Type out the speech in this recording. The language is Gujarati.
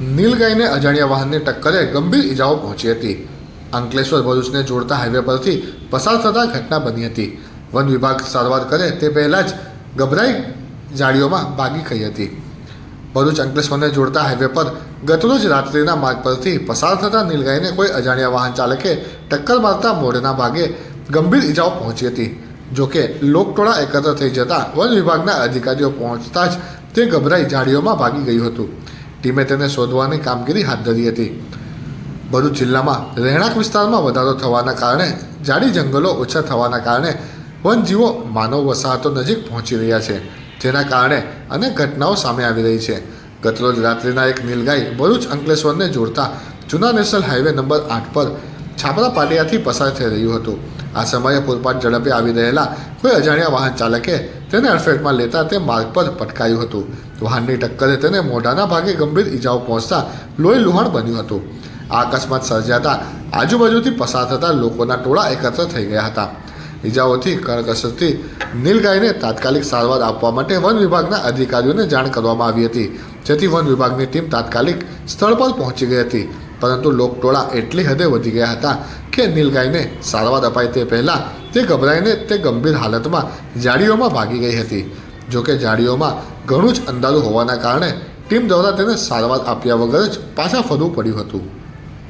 નીલગાયને અજાણ્યા વાહનની ટક્કરે ગંભીર ઈજાઓ પહોંચી હતી. અંકલેશ્વર ભરૂચને જોડતા હાઈવે પરથી પસાર થતા ઘટના બની હતી. વન વિભાગ સારવાર કરે તે પહેલાં જ ગભરાઈ જાળીઓમાં ભાગી ગઈ હતી. ભરૂચ અંકલેશ્વરને જોડતા હાઈવે પર ગતરોજ રાત્રિના માર્ગ પરથી પસાર થતા નીલગાયને કોઈ અજાણ્યા વાહન ચાલકે ટક્કર મારતા મોઢના ભાગે ગંભીર ઈજાઓ પહોંચી હતી. જોકે લોકટોળા એકત્ર થઈ જતા વન વિભાગના અધિકારીઓ પહોંચતા જ તે ગભરાઈ જાળીઓમાં ભાગી ગયું હતું. ટીમે તેને શોધવાની કામગીરી હાથ ધરી હતી. ભરૂચ જિલ્લામાં રહેણાંક વિસ્તારમાં વધારો થવાના કારણે, જાડી જંગલો ઓછા થવાના કારણે વનજીવો માનવ વસાહતો નજીક પહોંચી રહ્યા છે, જેના કારણે અનેક ઘટનાઓ સામે આવી રહી છે. ગતરોજ રાત્રિના એક નીલગાય ભરૂચ અંકલેશ્વરને જોડતા જૂના નેશનલ હાઈવે નંબર આઠ પર છાપરા પાટિયાથી પસાર થઈ રહ્યું હતું. આ સમયે પૂરપાટ ઝડપે આવી રહેલા કોઈ અજાણ્યા વાહન ચાલકે તેને અડફેટમાં લેતા તે માર્ગ પર પટકાયું હતું. વાહનની ટક્કરે તેને મોઢાના ભાગે ગંભીર ઈજાઓ પહોંચતા લોહી લુહાણ બન્યું હતું. આ અકસ્માત સર્જાતા આજુબાજુથી પસાર થતા લોકોના ટોળા એકત્ર થઈ ગયા હતા. ઈજાઓથી કરકસરથી નીલગાયને તાત્કાલિક સારવાર આપવા માટે વન વિભાગના અધિકારીઓને જાણ કરવામાં આવી હતી. જેથી વન વિભાગની ટીમ તાત્કાલિક સ્થળ પર પહોંચી ગઈ હતી. પરંતુ લોકટોળા એટલી હદે વધી ગયા હતા કે નીલગાયને સારવાર અપાય તે પહેલાં તે ગભરાઈને તે ગંભીર હાલતમાં જાળીઓમાં ભાગી ગઈ હતી. જોકે જાળીઓમાં ઘણું જ અંધારું હોવાના કારણે ટીમ દ્વારા તેને સારવાર આપ્યા વગર જ પાછા ફરવું પડ્યું હતું.